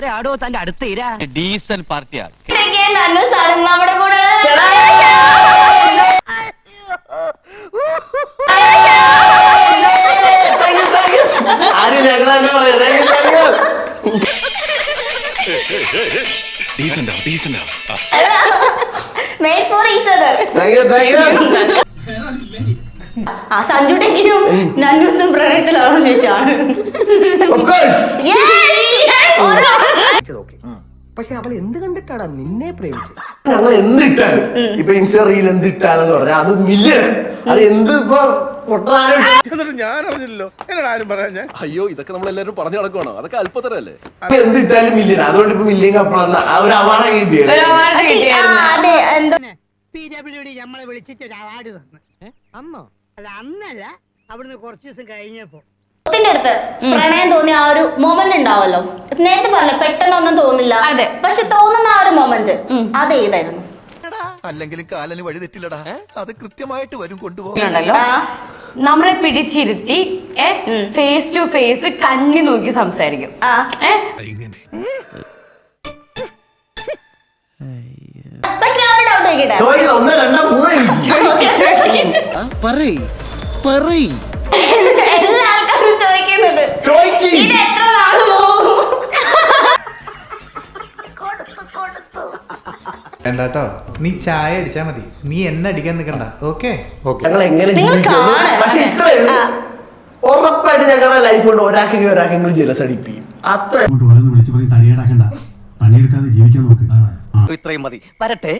ആരാടോ തന്റെ അടുത്ത് ഇരാ. ഡീസന്റ് പാർട്ടിയാണ്. നമ്മുടെ കൂടെ ആരും ഞങ്ങൾ തന്നെ പറയാം. ആ. സഞ്ജുടെങ്കിലും നന്നൂസും പ്രണയത്തിലാണോ ചോദിച്ചാണ് പക്ഷെ അവൾ എന്ത് കണ്ടിട്ടാടാ നിന്നെ പ്രേമിച്ചത്? ഞങ്ങൾ എന്തിട്ടാലും. ഇപ്പൊ ഇൻസ്റ്റ റീൽ എന്തിട്ടാലെന്ന് പറഞ്ഞാൽ അത് മില്യൺ. അത് എന്ത് ഇപ്പൊ പൊട്ടാലും എന്നിട്ട് ഞാൻ അറിഞ്ഞില്ലല്ലോ. എന്നോട് ആരും പറയാൻ ഞാൻ? അയ്യോ ഇതൊക്കെ നമ്മൾ എല്ലാവരും പറഞ്ഞു നടക്കുവാണോ? അതൊക്കെ അല്പത്തരല്ലേ? എന്തിട്ടാലും മില്യൺ. അതുകൊണ്ട് ഇപ്പൊ മില്യൺ കപ്പളെന്ന ആ ഒരു അവാർഡ് കിട്ടിയത് അതെ എന്തോ പി ഡബ്ല്യു ഡി നമ്മളെ വിളിച്ചിട്ട് ഒരു അവാർഡ് തന്നു അന്നോ? അല്ല അന്നല്ല. അവിടുന്ന് കുറച്ച് ദിവസം കഴിഞ്ഞപ്പോ. അടുത്ത് പ്രണയം തോന്നിയ ആ ഒരു മൊമെന്റ് ഉണ്ടാവല്ലോ. നേരത്തെ പറഞ്ഞ പെട്ടെന്നൊന്നും തോന്നില്ല. അതെ. പക്ഷെ തോന്നുന്ന ആ ഒരു മൊമെന്റ് അത് ഏതായിരുന്നു അല്ലെങ്കിൽ കാലന് വഴി തെറ്റില്ലടാ. അത് കൃത്യമായിട്ട് വരും കൊണ്ടുപോകണ്ടല്ലോ നമ്മളെ പിടിച്ചിരുത്തി ഫേസ് ടു ഫേസ് കണ്ണി നോക്കി സംസാരിക്കും. പറയ്. ഏ വേണ്ടാട്ടോ. നീ ചായ അടിച്ചാ മതി. നീ എന്നെ അടിക്കാൻ നിൽക്കണ്ട ഓക്കെ ഓക്കെ ഞങ്ങൾ എങ്ങനെ നിങ്ങൾ ജീവിക്കുന്നു കാണണം. പക്ഷെ ഇത്രയും ആ. ഉറപ്പായിട്ട് ഞങ്ങളുടെ ലൈഫ് കൊണ്ട് ഒരാൾക്കെങ്കിലും ഒരാൾക്കെങ്കിലും ജലസ് അടിപ്പിക്കും അത്ര. അങ്ങോട്ട് ഓരോന്ന് വിളിച്ചു പറഞ്ഞ് തടിയേടാക്കണ്ട. പണിയെടുക്കാതെ ജീവിക്കാൻ നോക്ക്. ആ. ഇത്രയും മതി. വരട്ടെ.